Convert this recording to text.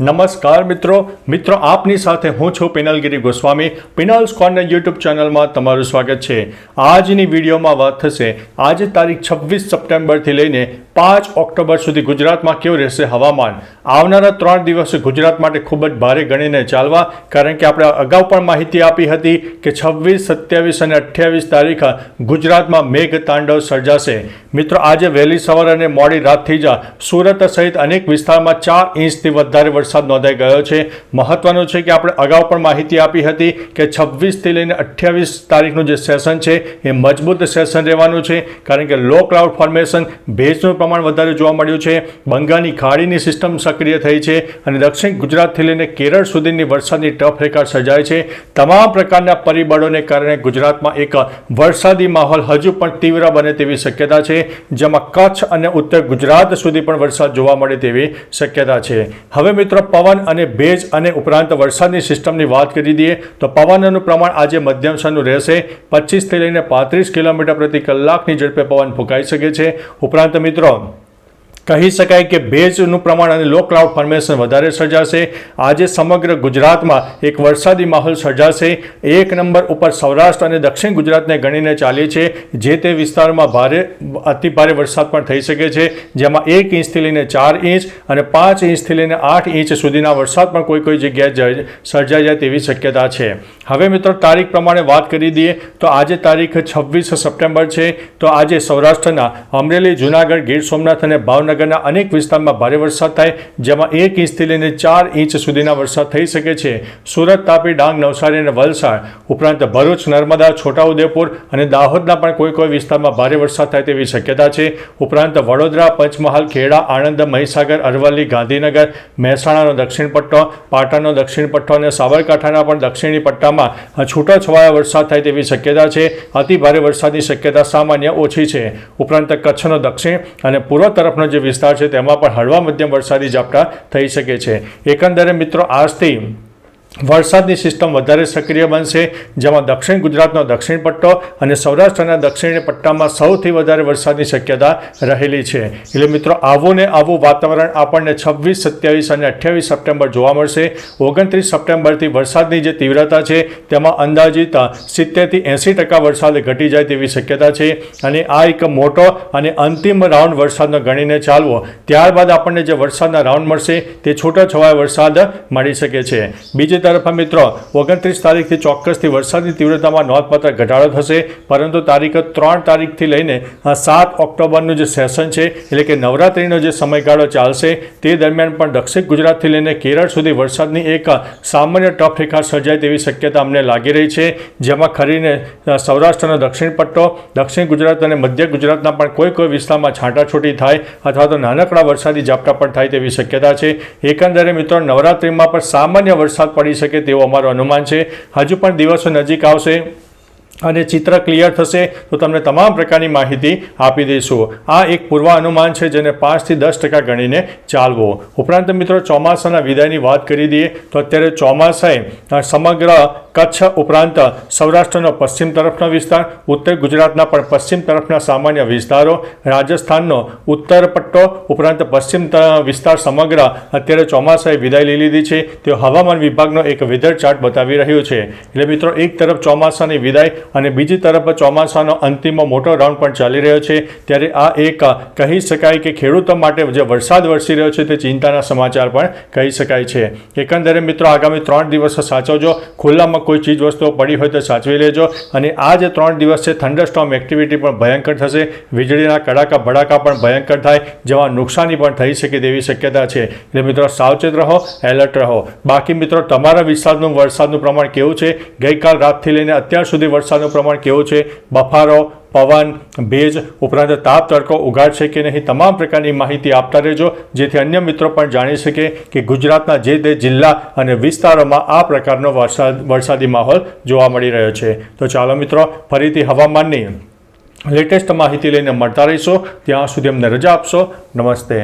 નમસ્કાર મિત્રો. મિત્રો, આપની સાથે હું છું પિનલગીરી ગોસ્વામી. પિનલ્સ કોર્નર યુટ્યુબ ચેનલમાં તમારું સ્વાગત છે. આજની વિડીયોમાં વાત થશે. આજે તારીખ છવ્વીસ સપ્ટેમ્બરથી લઈને પાંચ ઓક્ટોબર સુધી ગુજરાતમાં કેવું રહેશે હવામાન? આવનારા ત્રણ દિવસે ગુજરાત માટે ખૂબ જ ભારે ગણીને ચાલવા. કારણ કે આપણે અગાઉ પણ માહિતી આપી હતી કે છવ્વીસ, સત્યાવીસ અને અઠ્યાવીસ તારીખ ગુજરાતમાં મેઘ તાંડવ સર્જાશે. મિત્રો, આજે વહેલી સવાર અને મોડી રાતથી જ સુરત સહિત અનેક વિસ્તારમાં ચાર ઇંચથી વધારે વરસાદ નોંધાઈ ગયો છે. મહત્વનું છે કે આપણે અગાઉ પણ માહિતી આપી હતી કે છવ્વીસથી લઈને અઠ્યાવીસ તારીખનું જે સેશન છે એ મજબૂત સેશન રહેવાનું છે, કારણ કે લો ક્લાઉડ ફોર્મેશન ભેજનું પ્રમાણ વધારે જોવા મળ્યું છે. બંગાળની ખાડીની સિસ્ટમ સક્રિય થઈ છે અને દક્ષિણ ગુજરાતથી લઈને કેરળ સુધીની વરસાદની ટફ રેખા સર્જાય છે. તમામ પ્રકારના પરિબળોને કારણે ગુજરાતમાં એક વરસાદી માહોલ હજુ પણ તીવ્ર બને તેવી શક્યતા છે, જેમાં કચ્છ અને ઉત્તર ગુજરાત સુધી પણ વરસાદ જોવા મળે તેવી શક્યતા છે. હવે મિત્રો પવન અને ભેજ અને ઉપરાંત વરસાદની સિસ્ટમની વાત કરી દઈએ તો પવનનું પ્રમાણ આજે મધ્યમ સ્તરનું રહેશે. પચીસથી લઈને પાંત્રીસ કિલોમીટર પ્રતિ કલાકની ઝડપે પવન ફૂંકાઈ શકે છે. ઉપરાંત મિત્રો કહી શકાય કે ભેજનું પ્રમાણ અને લો ક્લાઉડ ફોર્મેશન વધારે સર્જાશે. આજે સમગ્ર ગુજરાતમાં એક વરસાદી માહોલ સર્જાશે. એક નંબર ઉપર સૌરાષ્ટ્ર અને દક્ષિણ ગુજરાતને ગણીને ચાલે છે, જે તે વિસ્તારોમાં ભારે, અતિ ભારે વરસાદ પણ થઈ શકે છે. જેમાં એક ઇંચથી લઈને ચાર ઇંચ અને પાંચ ઇંચથી લઈને આઠ ઇંચ સુધીના વરસાદ પણ કોઈ કોઈ જગ્યાએ સર્જાઈ જાય તેવી શક્યતા છે. હવે મિત્રો તારીખ પ્રમાણે વાત કરી દઈએ, તો આજે તારીખ છવ્વીસ સપ્ટેમ્બર છે. તો આજે સૌરાષ્ટ્રના અમરેલી, જૂનાગઢ, ગીર સોમનાથ અને ભાવનગરના અનેક વિસ્તારમાં ભારે વરસાદ થાય, જેમાં એક ઇંચથી લઈને ચાર ઇંચ સુધીના વરસાદ થઈ શકે છે. સુરત, તાપી, ડાંગ, નવસારી અને વલસાડ ઉપરાંત ભરૂચ, નર્મદા, છોટાઉદેપુર અને દાહોદના પણ કોઈ કોઈ વિસ્તારમાં ભારે વરસાદ થાય તેવી શક્યતા છે. ઉપરાંત વડોદરા, પંચમહાલ, ખેડા, આણંદ, મહીસાગર, અરવલ્લી, ગાંધીનગર, મહેસાણાનો દક્ષિણ પટ્ટો, પાટણનો દક્ષિણ પટ્ટો અને સાબરકાંઠાના પણ દક્ષિણી પટ્ટામાં છૂટાછવાયા વરસાદ થાય તેવી શક્યતા છે. અતિ ભારે વરસાદની શક્યતા સામાન્ય ઓછી છે. ઉપરાંત કચ્છનો દક્ષિણ અને પૂર્વ તરફનો જે વિસ્તાર છે તેમાં પણ હળવા મધ્યમ વરસાદી ઝાપટા થઈ શકે છે. એકંદરે મિત્રો આજથી વરસાદની સિસ્ટમ વધારે સક્રિય બનશે, જેમાં દક્ષિણ ગુજરાતનો દક્ષિણ પટ્ટો અને સૌરાષ્ટ્રના દક્ષિણ પટ્ટામાં સૌથી વધારે વરસાદની શક્યતા રહેલી છે. એટલે મિત્રો, આવું ને આવું વાતાવરણ આપણને છવ્વીસ, સત્યાવીસ અને અઠ્યાવીસ સપ્ટેમ્બર જોવા મળશે. ઓગણત્રીસ સપ્ટેમ્બરથી વરસાદની જે તીવ્રતા છે, તેમાં અંદાજિત સિત્તેરથી એંસી ટકા વરસાદ ઘટી જાય તેવી શક્યતા છે. અને આ એક મોટો અને અંતિમ રાઉન્ડ વરસાદનો ગણીને ચાલવો. ત્યારબાદ આપણને જે વરસાદના રાઉન્ડ મળશે, તે છૂટાછવાયા વરસાદ મળી શકે છે. બીજી તરફ મિત્રો ઓગણત્રીસ તારીખથી ચોક્કસથી વરસાદની તીવ્રતામાં નોંધપાત્ર ઘટાડો થશે, પરંતુ તારીખ ત્રણ તારીખથી લઈને સાત ઓક્ટોબરનું જે સેશન છે, એટલે કે નવરાત્રિનો જે સમયગાળો ચાલશે, તે દરમિયાન પણ દક્ષિણ ગુજરાતથી લઈને કેરળ સુધી વરસાદની એક સામાન્ય ટફ રેખા સર્જાય તેવી શક્યતા અમને લાગી રહી છે, જેમાં ખરીને સૌરાષ્ટ્રનો દક્ષિણ પટ્ટો, દક્ષિણ ગુજરાત અને મધ્ય ગુજરાતના પણ કોઈ કોઈ વિસ્તારમાં છાંટાછૂટી થાય, અથવા તો નાનકડા વરસાદી ઝાપટા પણ થાય તેવી શક્યતા છે. એકંદરે મિત્રો, નવરાત્રિમાં પણ સામાન્ય વરસાદ પડી શકે તેવું અમારું અનુમાન છે. હજુ પણ દિવસો નજીક આવશે અને ચિત્ર ક્લિયર થશે, તો તમને તમામ પ્રકારની માહિતી આપી દઈશું. આ એક પૂર્વાનુમાન છે જેને પાંચથી દસ ટકા ગણીને ચાલવો. ઉપરાંત મિત્રો, ચોમાસાના વિદાયની વાત કરી દઈએ, તો અત્યારે ચોમાસાએ સમગ્ર કચ્છ ઉપરાંત સૌરાષ્ટ્રનો પશ્ચિમ તરફનો વિસ્તાર, ઉત્તર ગુજરાતના પણ પશ્ચિમ તરફના સામાન્ય વિસ્તારો, રાજસ્થાનનો ઉત્તર પટ્ટો ઉપરાંત પશ્ચિમ વિસ્તાર સમગ્ર અત્યારે ચોમાસાએ વિદાય લઈ લીધી છે. તે હવામાન વિભાગનો એક વેધર ચાર્ટ બતાવી રહ્યું છે. એટલે મિત્રો, એક તરફ ચોમાસાની વિદાય અને બીજી તરફ ચોમાસાનો અંતિમ મોટો રાઉન્ડ પણ ચાલી રહ્યો છે. ત્યારે આ એક કહી શકાય કે ખેડૂતો માટે જે વરસાદ વરસી રહ્યો છે તે ચિંતાના સમાચાર પણ કહી શકાય છે. એકંદરે મિત્રો, આગામી ત્રણ દિવસ સાચવજો. ખુલ્લામાં કોઈ ચીજ વસ્તુઓ પડી હોય તો સાચવી લેજો. અને આ જે ત્રણ દિવસ છે થંડરસ્ટોમ એક્ટિવિટી પણ ભયંકર થશે. વીજળીના કડાકા ભડાકા પણ ભયંકર થાય. જેમાં નુકસાની પણ થઈ શકે તેવી શક્યતા છે. એટલે મિત્રો, સાવચેત રહો, એલર્ટ રહો. બાકી મિત્રો, તમારા વિસ્તારનું વરસાદનું પ્રમાણ કેવું છે? ગઈકાલ રાતથી લઈને અત્યાર સુધી વરસાદનું પ્રમાણ કેવું છે? બફારો પવન, ભેજ ઉપરાંત તાપ, તડકો ઉગાડશે કે નહીં, તમામ પ્રકારની માહિતી આપતા રહેજો. જેથી અન્ય મિત્રો પણ જાણી શકે કે ગુજરાતના જે તે જિલ્લા અને વિસ્તારોમાં આ પ્રકારનો વરસાદ, વરસાદી માહોલ જોવા મળી રહ્યો છે. તો ચાલો મિત્રો, ફરીથી હવામાનની લેટેસ્ટ માહિતી લઈને મળતા રહીશો. ત્યાં સુધી અમને રજા આપશો. નમસ્તે.